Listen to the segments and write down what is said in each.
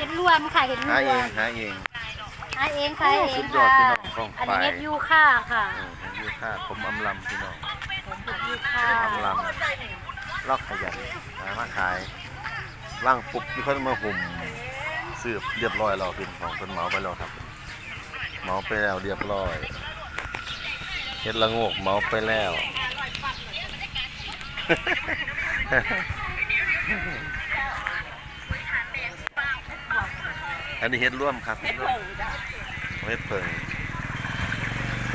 เห็ดรวมค่ะเห็ดรหาวเองมหาเองหาเองค่ะโอ้เอสุงดยอค่ะดพี่น้องของอันนี้ฝ่ายเห็ดยูค่าค่ะเออผมอยู่ค่าผมอำลำพี่น้องเห็ดยูค่าอำลำลอกขยันหามาขายว่างปุ๊บมีคนมาหุ่มสืบเรียบร้อยแล้วเป็นของคนเหมาไปแล้วครับเหมาไปแล้วเรียบร้อยเฮ็ดละโงกเหมาไปแล้ว อันนี้เฮ็ดร่วมครับเฮ็ดร่วมเฮ็ดเพิง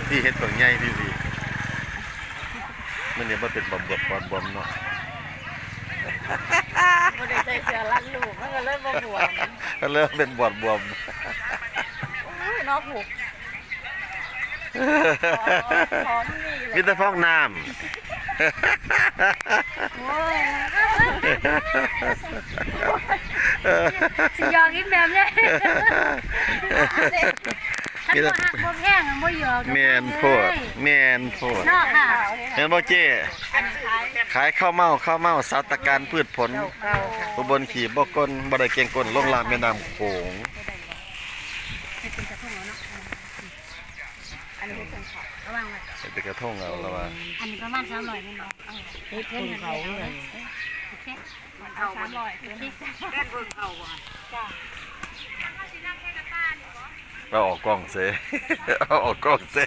ที่เฮ็ดเพิงใหญ่พี่พี่มันเนี่ยมันเป็นบอมบอมบอมบอมเนาะบ่ได้ใส่เสื้อรัดลูกมันก็เลยบ่บวมมันเริ่มเป็นบอมบอมโอ้ยเนาะผูกหอมนี่เลมียแต่ฟองน้โอ้ยำ สิยอกอีกแบบเนี่ยถ้าบ่หักบ่แพงบ่หยอกแมนโพดแมนโพดเนาะค่ะเห็นบ่เจ้อันขายขายข้าวเมาข้าวเมาสาวตะการพืชผลเก่าค่ะอุบลขี่บ่กลบ่ได้เกียงกลลงลามแม่น้ำโขงเป็นกระทงแล้วเนาะอันนี้เป็นเขาระวังไว้เป็นกระทงเอาแล้วว่าอันนี้ประมาณ300นี่เนาะเฮ็ดพึ่งเขา เลยโอเอาสามร้อยเฮ็ดพึ่งเขาว่ะจ้าเราออกกล้องเสเอาออกกล้องเส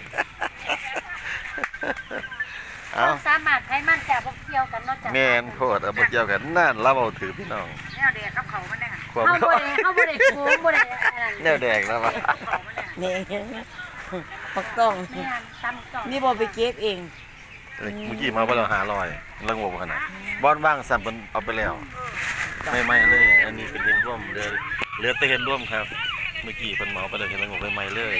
เอาสามารถให้มันจะบ่เกี่ยวกันนาะจ้ะแม่นโพดเอาบ่เกี่ยวกันนั่นเราเอาถือพี่น้องแนวเด็กกับเขามันได้ค่ะความเฮาบ่ได้เฮาบ่ได้โค้งบ่ได้อันนั้นแนวแดงแล้วว่านี่ยปักต้องนี่บ่ไปเก็บเอง เอ้ยเมื่อกี้มาว่าเราหาลอยระงบขนาดบอนว่างสั่นเพิ่นเอาไปแล้ว ไม่ไม่เลย อันนี้เป็นเห็ดร่วมเหลือเหลือแต่เห็ดร่วมครับ เมื่อกี้เพิ่นเมาไปแล้วเห็ดระงบไม่ไม่เลย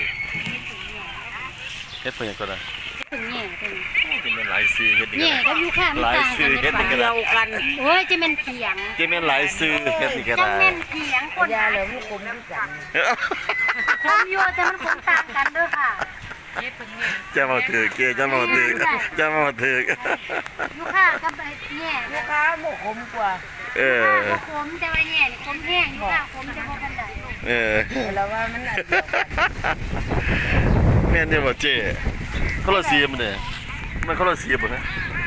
เฮ็ดเพิ่นหยังก็ได้ถึงแง่ถึงที่มันหลายซื้อเฮ็ดนี่แง่ก็ก็อยู่ข้างหลายต่างซื้อเฮ็ดนี่ก็เดีได้ยวกันโอ้ยจะเป็นเถียงที่แม่นหลายซื้อเฮ็ดนี่ก็จังได้แม่นเถียงคนยาเหลือมีกลมด้วยกันคนอยู่แต่มันคงต่างกันเด้อค่ะ จะมาถือเกจะมาถือจะมาถืออยู่ข้างกับไอ้แง่ลูกค้าบ่ขมกว่าเออยู่อข้างบ่ขมแต่ว่าแง่นี่ขมแห้งอยู่ข้างขมจะบ่กันได้เออแล้วว่ามันอันเดียวกันแม่นเด้บ่เจ้คนละสีมันเด้มันคนละสีบ่นะ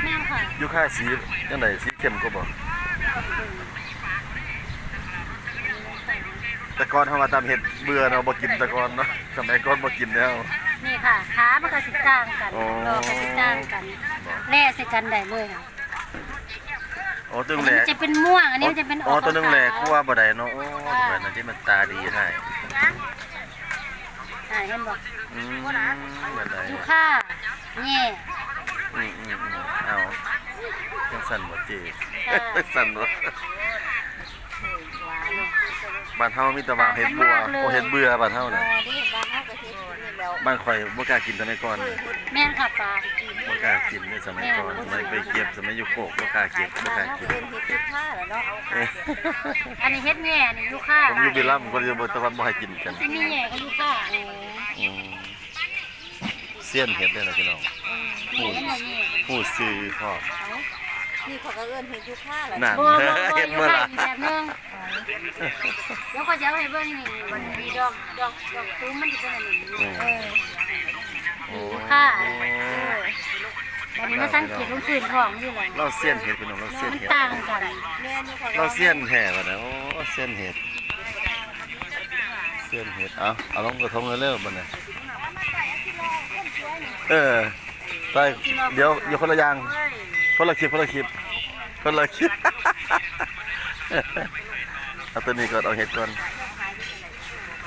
แม่นค่ะอยู่ค่าสีจังไดสีเข้มก็บ่แต่ก่อนเฮามาตามเฮ็ดเบื่อเนาะบ่กินแต่ก่อนเนาะสมัยก่อนบ่กินแล้ว นี่ค่ะขามันก็สิต่างกันอ๋อ ดอกก็สิต่างกันแล่ใส่กันได้เลยค่ะอ๋อตัอัวนนึงนี้แหมันละจะเป็นม่วงอันนี้มันจะเป็นอ๋อตัวนึงแหละขาวกลัวบ่ได้เนาะโอ้แบบนั้นที่มันตาดีให้อ่าเห็นบ่อืมแบบไหนอยู่ข้าแง่อืมอืมอืมเอาจังสั่นบ่เจ้ค่ะจังสั่นบ่บ้านเฮามีแต่ว่าเฮ็ดบัวโอ้เฮ็ดเบื่อบ้านเฮาน่ะนี่บ้านเฮาก็เฮ็ดนี่ แล้วบ้านข่อยบ่กล้ากินแต่ไม่ก่อนเลยแม่นค่ะปลาบ่กล้ากินในสมัยก่อนสมัยไปเก็บสมัยอยู่โคกบ่กล้าเก็บบ่กล้ากินเป็นเฮ็ดทุกท่าแล้วเนาะเอ้ยอันนี้เฮ็ดแง่อันนี้อยู่ข้าผมอยู่บิลัมก็อยู่บ่ตะวันบ่ให้กินกันสิมีแง่ก็อยู่ข้าโอ้อืมเสี้ยนเฮ็ดเด้อนะพี่น้องแง่นั่นน่ะแง่ผู้ซื้อพร้อม นี่เขาก็เอิ้นเฮ็ดทุกท่าแล้วนั่นบ่บ่บ่เฮ็ดอยู่เมื่อข้าล่ะอีกแบบนึงเดี๋ยวก็จะเอาให้เบิ่งนี่มันมีดอกดอกดอกตูมมันสิเป็นอันนี้อืมเออโอ้ ค่ะอันนี้มาสังเกตลงพื้นท้องนี่แหละเราเสี้ยนเฮ็ดพี่น้องเราเสี้ยนมันเฮ็ด ต่างกัน แม่นี่เขาก็เราเสี้ยนแห่บัดน่ะโอ้เสี้ยนเฮ็ด เสี้ยนเฮ็ด เอาเอาลงกระทงเร็วๆบัดน่ะเออไปเดี๋ยวอยู่คนละอย่าง คนละคลิปคนละคลิปคนละคลิปเอาตัวนี้ก่อนเอาเห็ดก่อน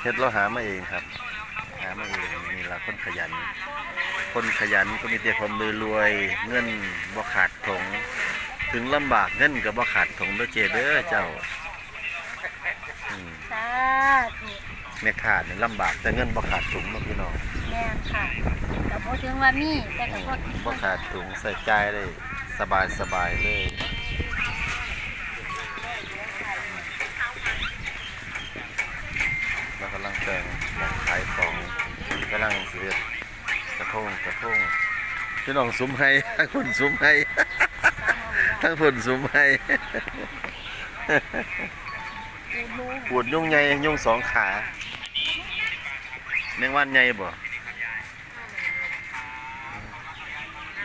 เห็ดเราหามาเองครับ หามาเองนี่ละคนขยัน คนขยันก็มีแต่ความรวยๆเงินบ่ขาดถงถึงลำบากเงินก็บ่ขาดถงเด้อเจเด้อเจ้าอืมสาธุแม่ขาดนี่ลำบากแต่เงินบ่ขาดถุงเนาะพี่น้องแม่นค่ะแต่พอถึงว่ามีแต่ก็บ่บ่ขาดถุงใส่จ่ายได้ สบายสบายเลย เรากำลังแต่งหมองขายของกำลังเสียดกระทงกระทงพี่น้องสุมให้ทั้งคนสุมให้ทั้งคนสุมให้ปูดยุ่งใหญ่ยุ่งสองขาแมงวันใหญ่บ่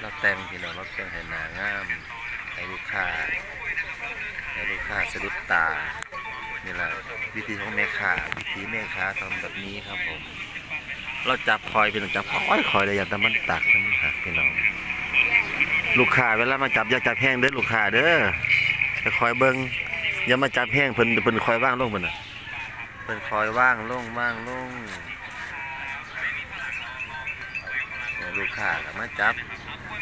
เราแต่งพี่น้องเราแต่งให้หนางาม ให้ลูกค้า ให้ลูกค้าสะดุดตา นี่แหละวิธีของแม่ค้าวิธีแม่ค้าทำแบบนี้ครับผม เราจับคอยเป็นจับคอยคอยเลยอย่างแต่มันตักมันหักพี่น้อง ลูกค้าเวลามาจับอย่าจับแห้งเด้อลูกค้าเด้อไปคอยเบิ้งอย่ามาจับแห้งเพิ่นเพิ่นคอยว่างลงเพิ่นน่ะเพิ่นคอยว่างลงว่างลงลูกค้าก็มาจับ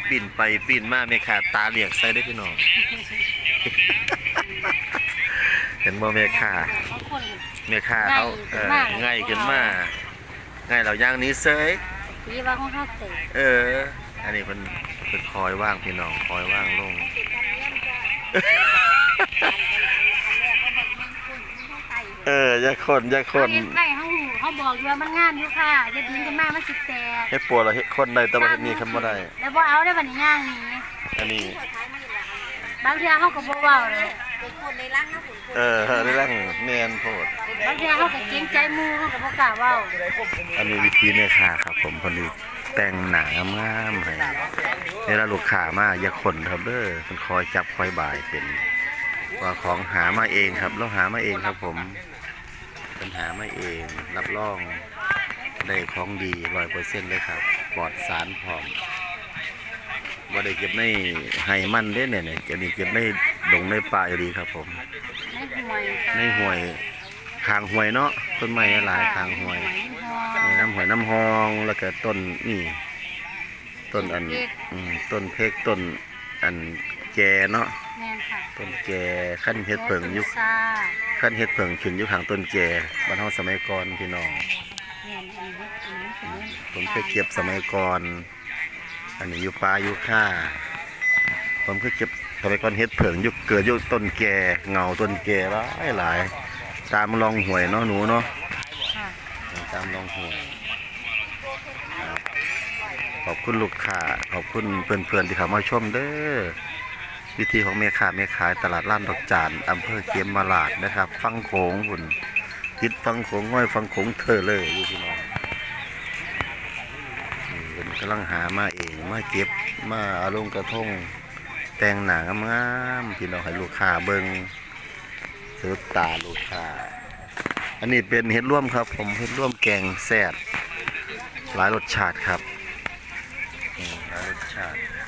ปิ่นไปปิ่นมาแม่ค้าตาเหลียกใส่ได้อพี่น้อง เห็นบ่แม่ค้าเขาคนแม่ค้าเขาเออง่าง่ายยขึ้ขึ้นนมามากง่ายเราย่างนี้เซยปีว่าของเขาเตะเออ อันนี้เป็นเป็นคอยว่างพี่น้องคอยว่างลงเออ อย่าคนอย่าคเขาน เฮ็ดได้เขาหูเขาบอกอยู่ว่ามันงามอยู่ค่ะจะดิ้นกันมากมันสิแตกเฮ็ดปวดเราเฮ็ดคนได้แต่ว่าเฮ็ดนี่คันบ่ได้ แล้วบ่เอาได้บัดนี้ย่างนี้อันนี้ บางเทื่อเขาก็บ่เว้าเลยเออเออได้ร่างแม่นโพดบางเทื่อเขาก็เกรงใจหมู่เขาก็บ่กล้าเว้าอันนี้วิธีแม่ค้าครับ ผมคนนี้แต่งหนางามๆให้เวลาลูกค้ามาอย่าคนครับเด้อเพิ่นคอยจับคอยบ่ายเป็นว่าของหามาเองครับเราหามาเองครับผมเป็นหามาเองรับรองได้ของดีร้อยเปอร์เซ็นต์เลยครับปลอดสารพร้อมว่ได้เก็บในไห้มันเด้เนี่ยเนี่ยจะนี่เก็บในดงในป่าอยู่ดีครับผมในห่วยคางห่วยเนาะต้นไม้หลายคางห่วยน้ำห่วยน้ำหองแล้วก็ต้นนี่ต้นอันต้นเพกต้นอันแกเนาะ แม่นค่ะต้นแกขั้นเฮ็ดเผิงอยู่ซ่าขั้นเฮ็ดเผิงขึ้นอยู่ข้างต้นแก่บ้านเฮาสมัยก่อนพี่น้อง แม่นอันนี้อันนี้อันนี้ผมเคยเก็บสมัยก่อน อันนี้อยู่ป่าอยู่ค่าผมเคยเก็บสมัยก่อนเฮ็ดเผิงอยู่เกิดอยู่ต้นแก่เงาต้นแก่หลายหลายตามลองหวยเนาะหนูเนาะค่ะตามลองหวยครับขอบคุณลูกค้าขอบคุณเพื่อนๆที่เข้ามาชมเด้อ วิธีของแม่ค้าแม่ขายตลาดล้านดอกจานอำเภอเขียมมาลาดนะครับ ฟังโขงคุณติดฟังโขงง่อยฟังโขงเธอเลยอยู่พี่น้องนี่นกำลังหามาเองมาเก็บมาอาลงกระทงแต่งหนางงามๆพี่น้องให้ลูกค้าเบิงสะดุดตาลูกค้าอันนี้เป็นเห็ดร่วมครับ ผมเห็ดร่วมแกงแซ่บหลายรสชาติครับหลายรสชาติ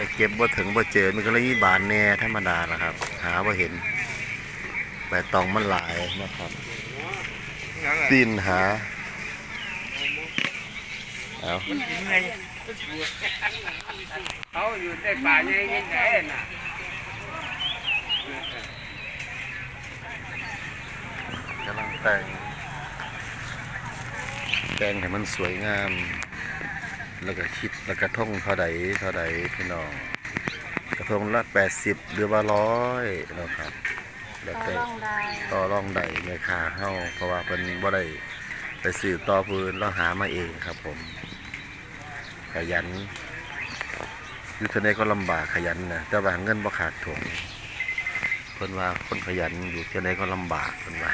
ไปเก็บบ่ถึงบ่เจอมันก็เลยบานแน่ธรรมดาละครับ หาบ่เห็นใบตองมันหลายนะครับตีนหาเอาเขาอยู่ในป่าใหญ่ยังไงน่ะกำลังแต่งแต่งให้มันสวยงาม แล้วก็คิดแล้วกระทงเท่าใดเท่าใดพี่น้องกระทงละแปดสิบหรือว่าร้อยนะครับแล้วต่อแต่รองได้ต่อรองใดในค่าเฮาเพราะว่าเป็นบ่ได้ไปซื้อต่อพื้นเราหามาเองครับ ผมขยันอยู่ที่ไหนก็ลำบากขยันนะแต่ว่าเงินบ่ขาดถุงเพิ่นว่าคนขยันอยู่ที่ไหนก็ลำบากเพิ่นว่า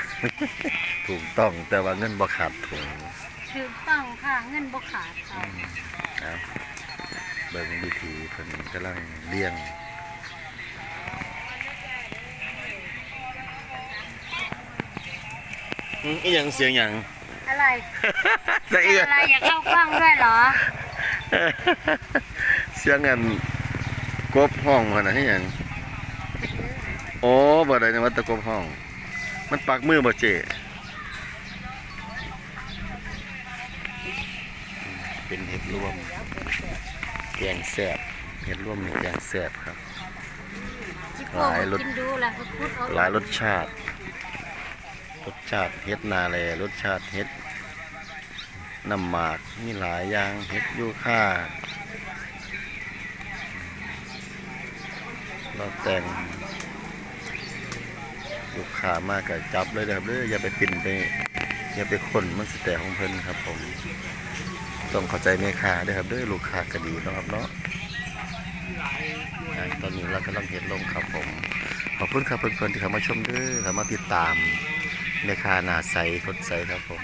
ถูกต้องแต่ว่าเงินบ่ขาดถุง ถูกต้องค่ะเงินบ่ขาดค่ะนะเบิ่งวิธีเพิ่นกำลังเลี้ยงอืออีหยังเสียงหยัง อะไรได้อีหยังอะไรอยากเข้ากล้องด้วยเหรอเสียงอันกบห้องหั่นน่ะให้หยังโอ้บ่ได้นะว่าแตะกบห้อง มันปักมือบ่เจ รวมแกงแซ่บเห็ดรวมแกงแซ่บครับจิโก้หลายรสกินดูแหละพูดเอาหลายรสชาติ รสชาติเห็ดนาแลรสชาติเห็ดน้ำหมากมีหลายอย่างเห็ดยูคาเราแต่งลูกค้ามากกับจับเลยนะครับเด้ออย่าไปปิ่นไปอย่าไปคนมันสิแต่ของเพิ่นครับผม ต้องเข้าใจแม่ค้าด้วยครับด้วยลูกค้าก็ดีนะครับเนาะตอนนี้เรากำลังเห็นลงครับผม ขอบคุณครับเพื่อนๆที่เข้ามาชมด้วยเข้ามาติดตามในคาหนาใสสดใสครับผม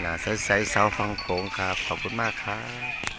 หนาใสใสสาวฟังโขงครับ ขอบคุณมากครับ